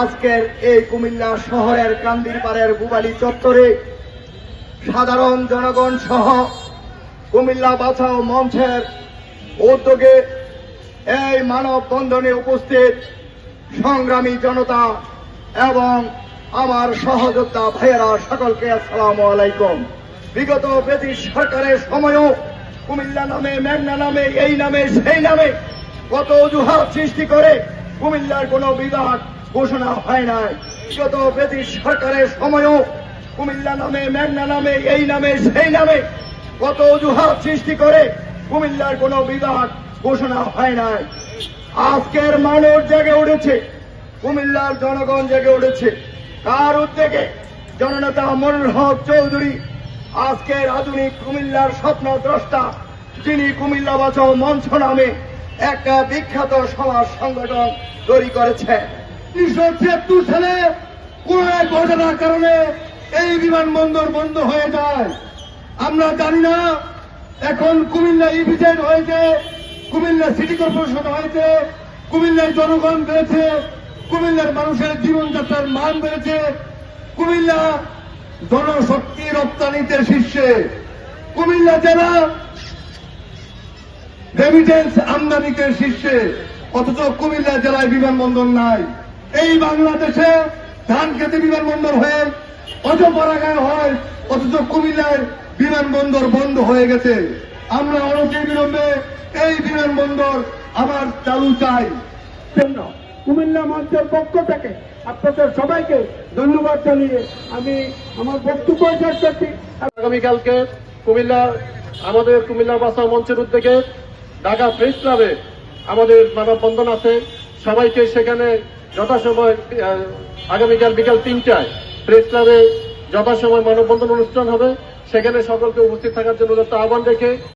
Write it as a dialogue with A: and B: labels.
A: আজকের এই কুমিল্লা শহরের কান্দিরপাড়ের বুবালি চত্বরে সাধারণ জনগণ সহ কুমিল্লা বাঁচাও মঞ্চের উদ্যোগে এই মানব বন্ধনে উপস্থিত সংগ্রামী জনতা এবং আমার সহযোদ্ধা ভাইয়েরা সকলকে আসসালামু আলাইকুম। বিগত ব্রিটিশ সরকারের সময়ও কুমিল্লা নামে, মেঘনা নামে, এই নামে, সেই নামে কত অজুহাত সৃষ্টি করে কুমিল্লার কোনো বিভাগ ঘোষণা হয় নাই। বিগত ব্রিটিশ সরকারের সময়ও কুমিল্লা নামে, মেঘনা নামে, এই নামে, সেই নামে কত অজুহাত সৃষ্টি করে কুমিল্লার কোনো বিভাগ ঘোষণা হয় নাই। আজকের মানুষ জেগে উঠেছে, কুমিল্লার জনগণ জেগে উঠেছে। কার উদ্যোগে? জননেতা মনুর হক চৌধুরী, আজকের আধুনিক কুমিল্লার স্বপ্ন দ্রষ্টা যিনি কুমিল্লা বাঁচাও মঞ্চ নামে একটা বিখ্যাত সমাজ সংগঠন তৈরি করেছে
B: উনিশশো ছিয়াত্তর সালে এক ঘটনার কারণে এই বিমানবন্দর বন্ধ হয়ে যায়। আমরা জানি না, এখন কুমিল্লা ইভিজেড হয়েছে, কুমিল্লা সিটি কর্পোরেশন হয়েছে, কুমিল্লার জনগণ বেড়েছে, কুমিল্লার মানুষের জীবনযাত্রার মান বেড়েছে, কুমিল্লা জনশক্তি রপ্তানিতে শীর্ষে। কুমিল্লা জেলা রেমিটেন্স আমদানিতে শীর্ষে, অথচ কুমিল্লা জেলায় বিমানবন্দর নাই। এই বাংলাদেশে ধান খেতে বিমানবন্দর হয়ে অজপরাগায় হয় অথচ কুমিল্লার বিমানবন্দর বন্ধ হয়ে গেছে। আমরা অনতি বিলম্বে এই বিমানবন্দর আবার চালু চাই।
C: কুমিল্লা মঞ্চের পক্ষ থেকে আপনাদের সবাইকে ধন্যবাদ জানিয়ে আমি আমার বক্তব্য শেষ করছি।
D: আগামীকালকে কুমিল্লা আমাদের কুমিল্লা বাসা মঞ্চের উদ্যোগে ঢাকা প্রেস ক্লাবে আমাদের মানববন্ধন আছে। সবাইকে সেখানে যথাসময় আগামীকাল বিকাল তিনটায় প্রেস ক্লাবে যথাসময় মানববন্ধন অনুষ্ঠান হবে। সেখানে সকলকে উপস্থিত থাকার জন্য আহ্বান রেখে